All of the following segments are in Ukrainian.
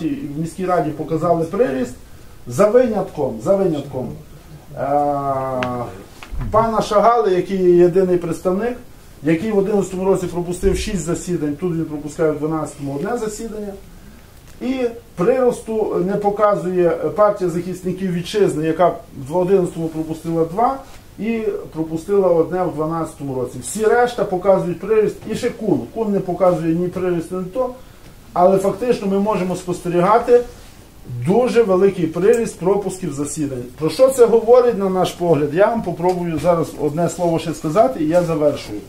партії і в міській раді показали приріст за винятком, за винятком е, пана Шагали, який є єдиний представник, який в 2011 році пропустив 6 засідань, тут він пропускає в 2012 одне засідання. І приросту не показує партія захисників вітчизни, яка в 2011 пропустила два і пропустила одне в 2012 році. Всі решта показують приріст і ще кун. Кун не показує ні приріст, ні то. Але фактично ми можемо спостерігати дуже великий приріст пропусків засідань. Про що це говорить на наш погляд? Я вам попробую зараз одне слово ще сказати, і я завершую.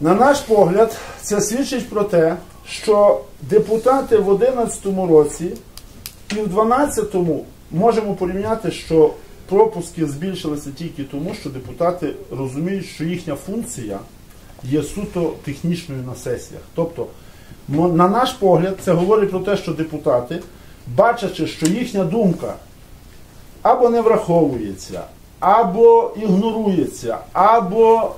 На наш погляд, це свідчить про те, що депутати в 2011 році і в 2012 можемо порівняти, що пропуски збільшилися тільки тому, що депутати розуміють, що їхня функція є суто технічною на сесіях. Тобто, на наш погляд, це говорить про те, що депутати, бачачи, що їхня думка або не враховується, або ігнорується, або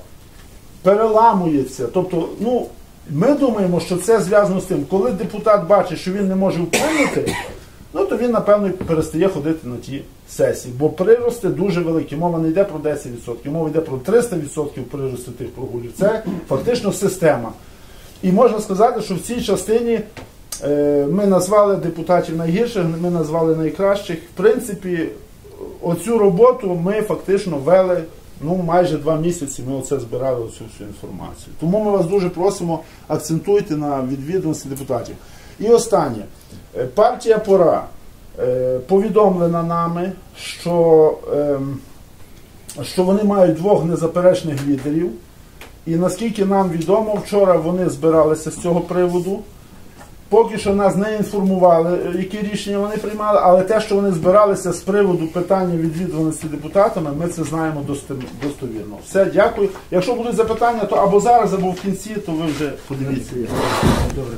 переламується. Тобто, ну, ми думаємо, що це зв'язано з тим, коли депутат бачить, що він не може вплинути, ну то він, напевно, перестає ходити на ті сесії. Бо прирости дуже великі. Мова не йде про 10%, мова йде про 300% приросту тих прогулів. Це фактично система. І можна сказати, що в цій частині е, ми назвали депутатів найгірших, ми назвали найкращих. В принципі, оцю роботу ми фактично вели ну, майже два місяці. Ми оце збирали оцю всю інформацію. Тому ми вас дуже просимо акцентуйте на відвідуваності депутатів. І останнє. Е, Партія Пора е, повідомлена нами, що, ем, що вони мають двох незаперечних лідерів. І наскільки нам відомо, вчора вони збиралися з цього приводу. Поки що нас не інформували, е, які рішення вони приймали, але те, що вони збиралися з приводу питання відвідуваності депутатами, ми це знаємо достовірно. Все, дякую. Якщо будуть запитання, то або зараз, або в кінці, то ви вже подивіться. Добре.